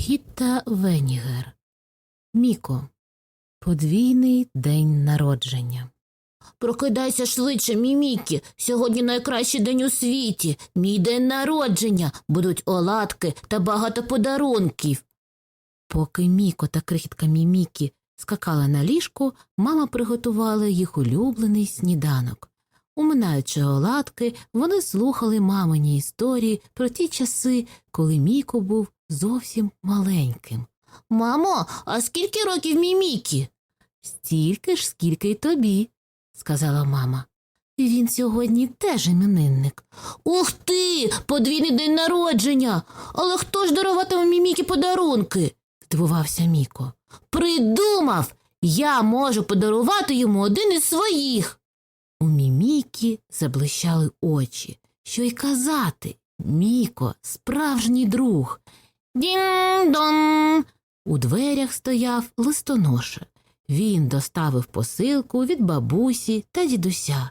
Бригітта Венігер. Міко. Подвійний день народження. Прокидайся швидше, мімікі. Сьогодні найкращий день у світі. Мій день народження. Будуть оладки та багато подарунків. Поки Міко та крихітка Мімікі скакали на ліжку, мама приготувала їх улюблений сніданок. Уминаючи оладки, вони слухали мамині історії про ті часи, коли Міко був зовсім маленьким. Мамо, а скільки років мімікі? Стільки ж, скільки й тобі, сказала мама. Він сьогодні теж іменинник. Ух ти! Подвійний день народження. Але хто ж даруватиме мімікі подарунки? здивувався Міко. Придумав! Я можу подарувати йому один із своїх. У Мімікі заблищали очі. Що й казати? Міко, справжній друг. Дін-дон! У дверях стояв листоноша. Він доставив посилку від бабусі та дідуся.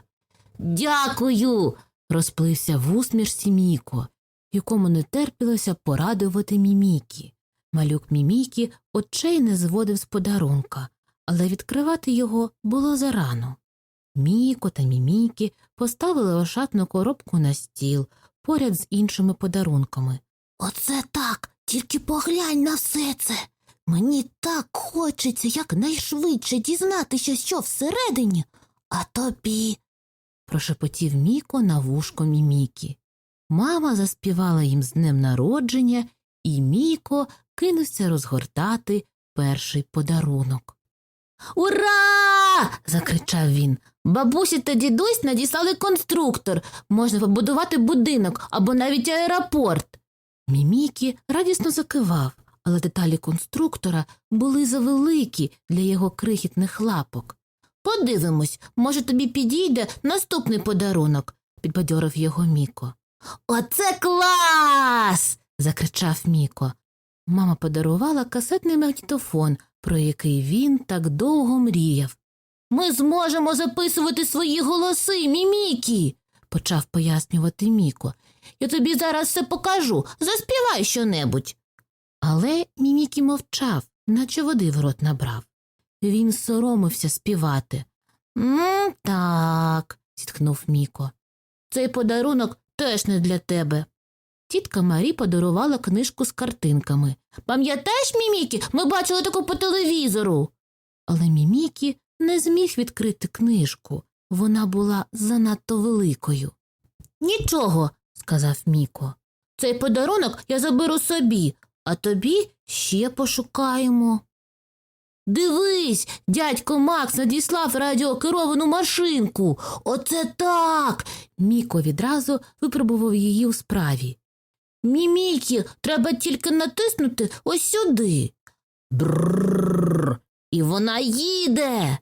Дякую. Розплився в усмішці Міко, якому не терпілося порадувати Мімікі. Малюк Мімікі очей не зводив з подарунка, але відкривати його було зарано. Міко та Мімікі поставили ошатну коробку на стіл поряд з іншими подарунками. Оце так, тільки поглянь на все це. Мені так хочеться якнайшвидше дізнатися, що всередині, а тобі. прошепотів Міко на вушко Мімікі. Мама заспівала їм з днем народження, і Міко кинувся розгортати перший подарунок. Ура! закричав він. Бабусі та дідусь надіслали конструктор. Можна побудувати будинок або навіть аеропорт. Мімікі радісно закивав, але деталі конструктора були завеликі для його крихітних лапок. Подивимось, може тобі підійде наступний подарунок, підбадьорив його Міко. Оце клас. закричав Міко. Мама подарувала касетний магнітофон, про який він так довго мріяв. Ми зможемо записувати свої голоси, мімікі, почав пояснювати Міко. Я тобі зараз все покажу. Заспівай щонебудь. Але Мімікі мовчав, наче води в рот набрав. Він соромився співати. м так, зітхнув Міко. цей подарунок теж не для тебе. Тітка Марі подарувала книжку з картинками. Пам'ятаєш, мімікі, ми бачили таку по телевізору. Але Мімікі не зміг відкрити книжку. Вона була занадто великою. Нічого, сказав Міко. цей подарунок я заберу собі, а тобі ще пошукаємо. Дивись, дядько Макс надіслав радіокеровану машинку. Оце так. Міко відразу випробував її у справі. Мімікі, треба тільки натиснути ось сюди. Брррр. І вона їде.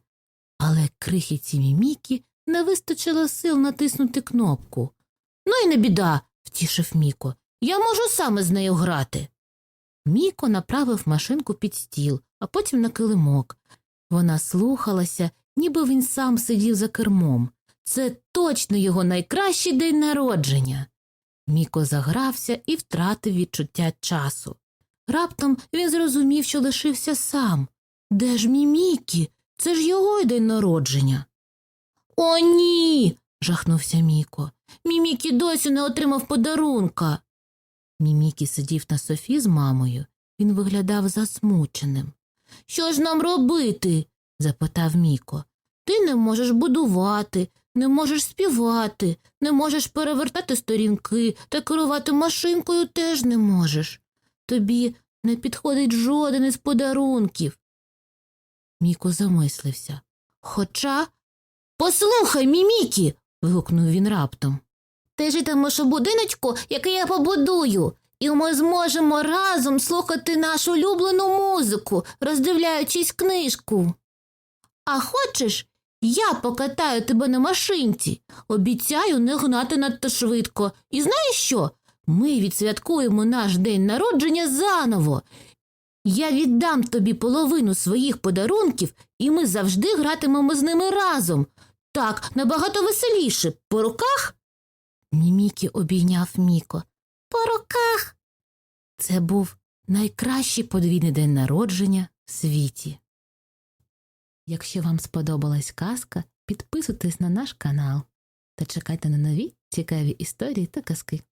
Але крихітці Мімікі не вистачило сил натиснути кнопку. Ну і не біда, втішив Міко. я можу саме з нею грати. Міко направив машинку під стіл, а потім на килимок. Вона слухалася, ніби він сам сидів за кермом. Це точно його найкращий день народження. Міко загрався і втратив відчуття часу. Раптом він зрозумів, що лишився сам. Де ж мій Мікі? Це ж його й день народження. О, ні. жахнувся Міко. Мімікі досі не отримав подарунка. Мімікі сидів на софі з мамою. Він виглядав засмученим. Що ж нам робити? запитав Міко. Ти не можеш будувати, не можеш співати, не можеш перевертати сторінки та керувати машинкою теж не можеш. Тобі не підходить жоден із подарунків. Міко замислився. Хоча. Послухай, Мімікі. вигукнув він раптом. Ти житимеш у будиночку, який я побудую, і ми зможемо разом слухати нашу улюблену музику, роздивляючись книжку. А хочеш, я покатаю тебе на машинці, обіцяю не гнати надто швидко. І знаєш що? Ми відсвяткуємо наш день народження заново. Я віддам тобі половину своїх подарунків, і ми завжди гратимемо з ними разом. Так, набагато веселіше. По руках? Мімікі обійняв Міко. По руках. Це був найкращий подвійний день народження в світі. Якщо вам сподобалась казка, підписуйтесь на наш канал та чекайте на нові цікаві історії та казки.